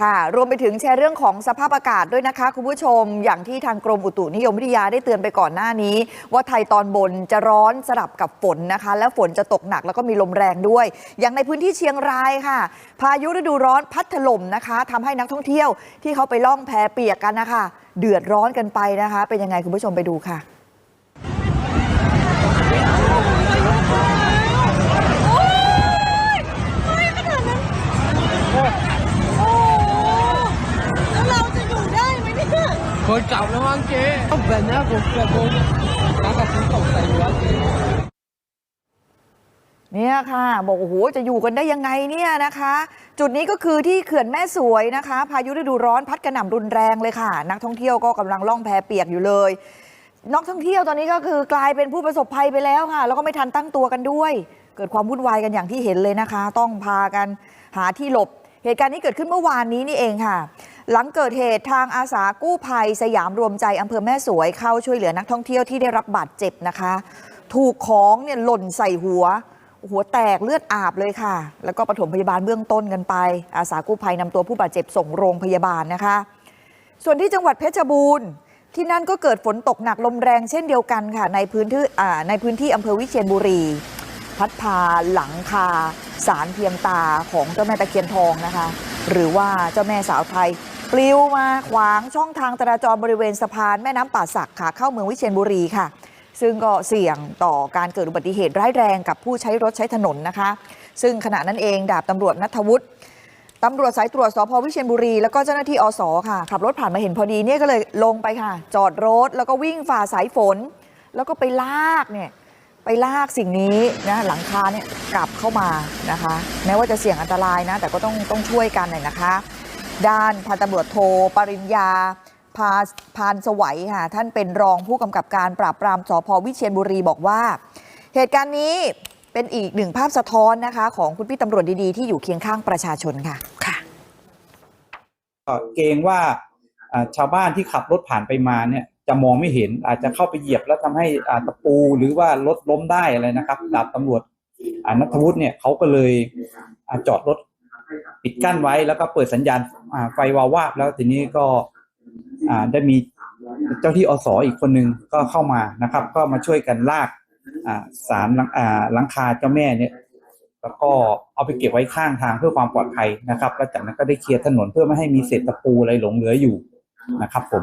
ค่ะ รวมไปถึงแชร์เรื่องของสภาพอากาศด้วยนะคะ คุณผู้ชม อย่างที่ทางกรมอุตุนิยมวิทยาได้เตือนไปก่อนหน้านี้ ว่าไทยตอนบนจะร้อนสลับกับฝนนะคะ แล้วฝนจะตกหนักแล้วก็มีลมแรงด้วย อย่างในพื้นที่เชียงรายค่ะ พายุฤดูร้อนพัดถล่มนะคะทำให้นักท่องเที่ยวที่เขาไปล่องแพเปียกกันนะคะ เดือดร้อนกันไปนะคะ เป็นยังไงคุณผู้ชมไปดูค่ะ โอ้แล้วเราจะอยู่ได้ไหมเนี่ย คนจับแล้วมั้งเจ๊ต้องเป็นนะผมเกิดโดนน้ำกับผมตกใส่หัวเจ๊เนี่ยค่ะ บอกโอ้โหจะอยู่กันได้ยังไงเนี่ยนะคะ จุดนี้ก็คือที่เขื่อนแม่สวยนะคะ พายุฤดูร้อนพัดกระหน่ำรุนแรงเลยค่ะ นักท่องเที่ยวก็กำลังล่องแพเปียกอยู่เลยนักท่องเที่ยวตอนนี้ก็คือกลายเป็นผู้ประสบภัยไปแล้วค่ะ แล้วก็ไม่ทันตั้งตัวกันด้วย เกิดความวุ่นวายกันอย่างที่เห็นเลยนะคะ ต้องพากันหาที่หลบ เหตุการณ์นี้เกิดขึ้นเมื่อวานนี้นี่เองค่ะ หลังเกิดเหตุทางอาสากู้ภัยสยามรวมใจอำเภอแม่สวยเข้าช่วยเหลือนักท่องเที่ยวที่ได้รับบาดเจ็บนะคะ ถูกของเนี่ยหล่นใส่หัว หัวแตกเลือดอาบเลยค่ะ แล้วก็ปฐมพยาบาลเบื้องต้นกันไป อาสากู้ภัยนำตัวผู้บาดเจ็บส่งโรงพยาบาลนะคะ ส่วนที่จังหวัดเพชรบูรณ์ที่นั่นก็เกิดฝนตกหนักลมแรงเช่นเดียวกันค่ะ ในพื้นที่อ่าในพื้นที่อำเภอวิเชียรบุรี พัดพาหลังคาสารเพียงตาของเจ้าแม่ตะเคียนทองนะคะ หรือว่าเจ้าแม่สาวไทย ปลิวมาขวางช่องทางจราจรบริเวณสะพานแม่น้ำป่าสักขาเข้าเมืองวิเชียรบุรีค่ะ ซึ่งก็เสี่ยงต่อการเกิดอุบัติเหตุร้ายแรงกับผู้ใช้รถใช้ถนนนะคะ ซึ่งขณะนั้นเองดาบตำรวจนัทวุฒิตำรวจสายตรวจสพวิเชียรบุรี แล้วก็เจ้าหน้าที่อสค่ะ ขับรถผ่านมาเห็นพอดีเนี่ยก็เลยลงไปค่ะ จอดรถแล้วก็วิ่งฝ่าสายฝน แล้วก็ไปลากเนี่ยไปลากสิ่งนี้นะหลังคาเนี่ยกลับเข้ามานะคะ แม้ว่าจะเสี่ยงอันตรายนะ แต่ก็ต้องต้องช่วยกันหน่อยนะคะ ด้านพันตำรวจโทปริญญาพาพานสวัยค่ะท่านเป็นรองผู้กำกับการปราบปรามสพวิเชียรบุรีบอกว่า เหตุการณ์นี้เป็นอีกหนึ่งภาพสะท้อนนะคะ ของคุณพี่ตำรวจดีๆ ที่อยู่เคียงข้างประชาชนค่ะค่ะเกรงว่าชาวบ้านที่ขับรถผ่านไปมาเนี่ยจะมองไม่เห็นอาจจะเข้าไปเหยียบแล้วทำให้ตะปูหรือว่ารถล้มได้อะไรนะครับดาบตำรวจอ่านัทวุฒิเนี่ยเขาก็เลยอจอดรถ กั้นไว้แล้วก็เปิดสัญญาณไฟวาวาบแล้วทีนี้ก็ได้มีเจ้าที่อสออีกคนนึงก็เข้ามานะครับ ก็มาช่วยกันลากสารหลังอ่าหลังคาเจ้าแม่เนี่ยแล้วก็เอาไปเก็บไว้ข้างทางเพื่อความปลอดภัยนะครับ แล้วจากนั้นก็ได้เคลียร์ถนนเพื่อไม่ให้มีเศษตะปูอะไรหลงเหลืออยู่นะครับผม